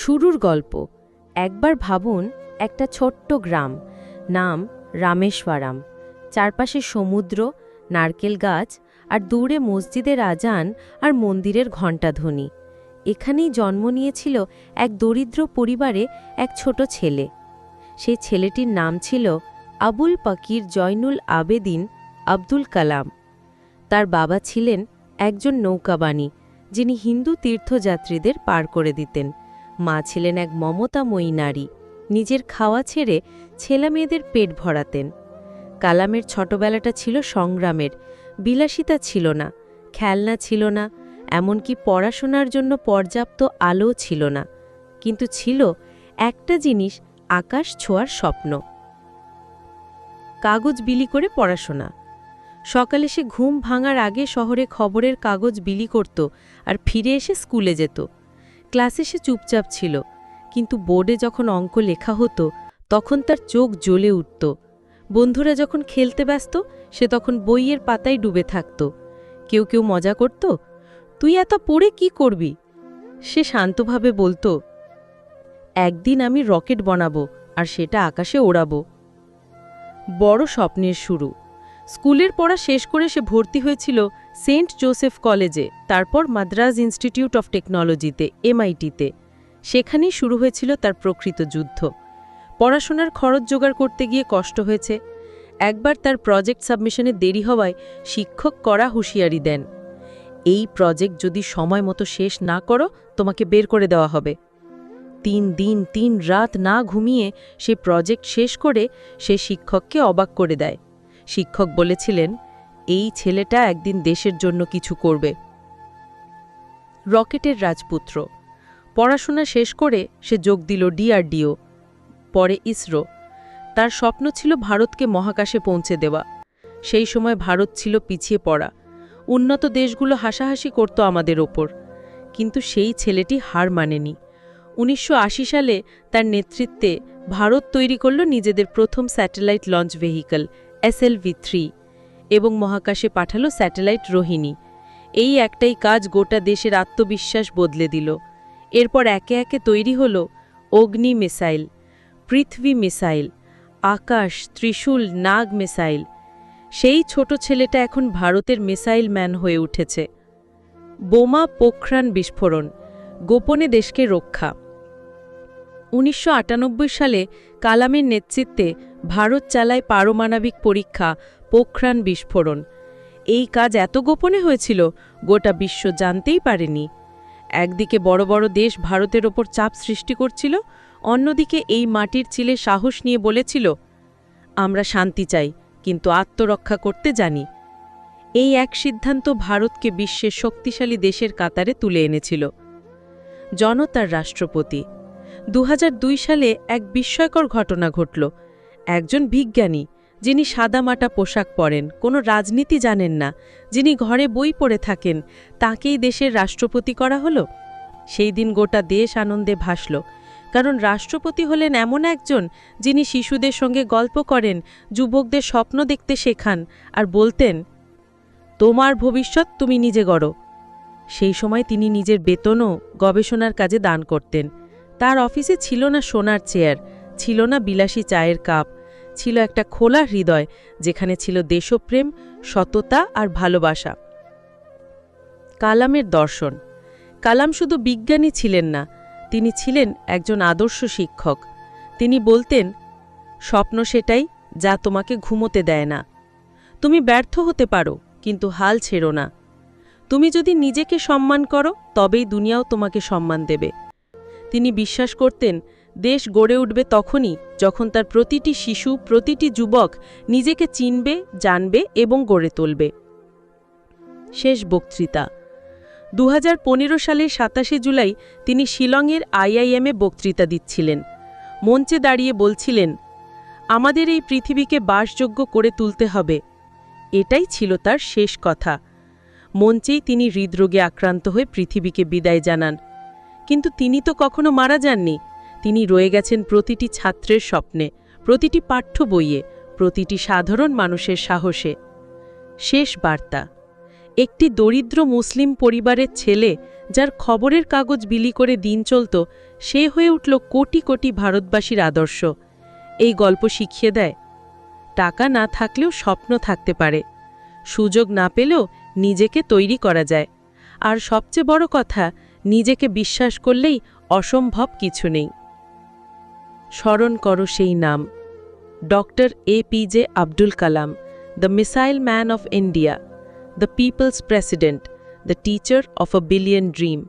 শুরুর গল্প। একবার ভাবুন, একটা ছোট্ট গ্রাম, নাম রামেশ্বরাম। চারপাশে সমুদ্র, নারকেল গাছ আর দূরে মসজিদের আজান আর মন্দিরের ঘণ্টাধ্বনি। এখানেই জন্ম নিয়েছিল এক দরিদ্র পরিবারে এক ছোট ছেলে। সেই ছেলেটির নাম ছিল আবুল পাকির জয়নুল আবেদিন আব্দুল কালাম। তার বাবা ছিলেন একজন নৌকাবাণী, যিনি হিন্দু তীর্থযাত্রীদের পার করে দিতেন। মা ছিলেন এক মমতাময়ী নারী। নিজের খাওয়া ছেড়ে ছেলেমেয়েদের পেট ভরাতেন। কালামের ছোটবেলাটা ছিল সংগ্রামের, বিলাসিতা ছিল না, খেলনা ছিল না, এমনকি পড়াশোনার জন্য পর্যাপ্ত আলো ছিল না। কিন্তু ছিল একটা জিনিস আকাশ ছোঁয়ার স্বপ্ন। কাগজ বিলি করে পড়াশোনা। সকালে সে ঘুম ভাঙার আগে শহরে খবরের কাগজ বিলি করত আর ফিরে এসে স্কুলে যেত। ক্লাসে সে চুপচাপ ছিল, কিন্তু বোর্ডে যখন অঙ্ক লেখা হতো, তখন তার চোখ জ্বলে উঠত। বন্ধুরা যখন খেলতে ব্যস্ত, সে তখন বইয়ের পাতায় ডুবে থাকত। কেউ কেউ মজা করত, তুই এত পড়ে কি করবি? সে শান্তভাবে বলতো, একদিন আমি রকেট বানাবো আর সেটা আকাশে ওড়াবো। বড় স্বপ্নের শুরু। স্কুলের পড়া শেষ করে সে ভর্তি হয়েছিল সেন্ট জোসেফ কলেজে, তারপর মাদ্রাজ ইনস্টিটিউট অফ টেকনোলজিতে, এমআইটিতে। সেখানেই শুরু হয়েছিল তার প্রকৃত যুদ্ধ। পড়াশোনার খরচ জোগাড় করতে গিয়ে কষ্ট হয়েছে। একবার তার প্রজেক্ট সাবমিশনে দেরি হওয়ায় শিক্ষক করা হুঁশিয়ারি দেন, এই প্রজেক্ট যদি সময় মতো শেষ না করো, তোমাকে বের করে দেওয়া হবে। তিন দিন, তিন রাত না ঘুমিয়ে সে প্রজেক্ট শেষ করে সে শিক্ষককে অবাক করে দেয়। শিক্ষক বলেছিলেন এই ছেলেটা একদিন দেশের জন্য কিছু করবে। রকেটের রাজপুত্র। পড়াশোনা শেষ করে সে যোগ দিল ডিআরডিও, পরে ইসরো। তার স্বপ্ন ছিল ভারতকে মহাকাশে পৌঁছে দেওয়া। সেই সময় ভারত ছিল পিছিয়ে পড়া। উন্নত দেশগুলো হাসাহাসি করত আমাদের ওপর। কিন্তু সেই ছেলেটি হার মানেনি। উনিশশো আশি সালে তার নেতৃত্বে ভারত তৈরি করল নিজেদের প্রথম satellite launch vehicle, SLV three. এবং মহাকাশে পাঠালো স্যাটেলাইট রোহিণী। এই একটাই কাজ গোটা দেশের আত্মবিশ্বাস বদলে দিল। এরপর একে একে তৈরি হল অগ্নি মিসাইল, পৃথিবী মিসাইল, আকাশ, ত্রিশূল, নাগ মিসাইল। সেই ছোট ছেলেটা এখন ভারতের মিসাইল ম্যান হয়ে উঠেছে। বোমা পোখরান বিস্ফোরণ, গোপনে দেশকে রক্ষা। উনিশশো আটানব্বই সালে কালামের নেতৃত্বে ভারত চালায় পারমাণবিক পরীক্ষা, পোখরান বিস্ফোরণ। এই কাজ এত গোপনে হয়েছিল, গোটা বিশ্ব জানতেই পারেনি। একদিকে বড় বড় দেশ ভারতের ওপর চাপ সৃষ্টি করছিল, অন্যদিকে এই মাটির চিলে সাহস নিয়ে বলেছিল, আমরা শান্তি চাই, কিন্তু আত্মরক্ষা করতে জানি। এই এক সিদ্ধান্ত ভারতকে বিশ্বের শক্তিশালী দেশের কাতারে তুলে এনেছিল। জনতার রাষ্ট্রপতি। দু হাজার দুই সালে এক বিস্ময়কর ঘটনা ঘটল। একজন বিজ্ঞানী যিনি সাদামাটা পোশাক পরেন, কোনো রাজনীতি জানেন না, যিনি ঘরে বই পড়ে থাকেন, তাকেই দেশের রাষ্ট্রপতি করা হলো? সেই দিন গোটা দেশ আনন্দে ভাসল, কারণ রাষ্ট্রপতি হলেন এমন একজন যিনি শিশুদের সঙ্গে গল্প করেন, যুবকদের স্বপ্ন দেখতে শেখান আর বলতেন, তোমার ভবিষ্যৎ তুমি নিজে গড়ো। সেই সময় তিনি নিজের বেতনও গবেষণার কাজে দান করতেন। তার অফিসে ছিল না সোনার চেয়ার ছিল না বিলাসী চায়ের কাপ, ছিল একটা খোলা হৃদয় যেখানে ছিল দেশপ্রেম, সততা আর ভালোবাসা। কালামের দর্শন। কালাম শুধু বিজ্ঞানী ছিলেন না, তিনি ছিলেন একজন আদর্শ শিক্ষক। তিনি বলতেন, স্বপ্ন সেটাই যা তোমাকে ঘুমোতে দেয় না। তুমি ব্যর্থ হতে পারো, কিন্তু হাল ছেড়ো না। তুমি যদি নিজেকে সম্মান করো, তবেই দুনিয়াও তোমাকে সম্মান দেবে। তিনি বিশ্বাস করতেন দেশ গড়ে উঠবে তখনই যখন তার প্রতিটি শিশু, প্রতিটি যুবক নিজেকে চিনবে, জানবে এবং গড়ে তুলবে। শেষ বক্তৃতা। দু হাজার পনেরো সালের সাতাশে জুলাই তিনি শিলংয়ের আইআইএমে বক্তৃতা দিচ্ছিলেন। মঞ্চে দাঁড়িয়ে বলছিলেন, আমাদের এই পৃথিবীকে বাসযোগ্য করে তুলতে হবে। এটাই ছিল তার শেষ কথা। মঞ্চেই তিনি হৃদরোগে আক্রান্ত হয়ে পৃথিবীকে বিদায় জানান। কিন্তু তিনি তো কখনো মারা যাননি। তিনি রয়ে গেছেন প্রতিটি ছাত্রের স্বপ্নে, প্রতিটি পাঠ্য বইয়ে, প্রতিটি সাধারণ মানুষের সাহসে। শেষ বার্তা, একটি দরিদ্র মুসলিম পরিবারের ছেলে যার খবরের কাগজ বিলি করে দিন চলত, সে হয়ে উঠল কোটি কোটি ভারতবাসীর আদর্শ। এই গল্প শিখিয়ে দেয়, টাকা না থাকলেও স্বপ্ন থাকতে পারে, সুযোগ না পেলেও নিজেকে তৈরি করা যায়। আর সবচেয়ে বড় কথা, নিজেকে বিশ্বাস করলেই অসম্ভব কিছু নেই। স্মরণ করো সেই নাম। Doctor A P J Abdul Kalam, the missile man of India, the people's president, the teacher of a billion dream.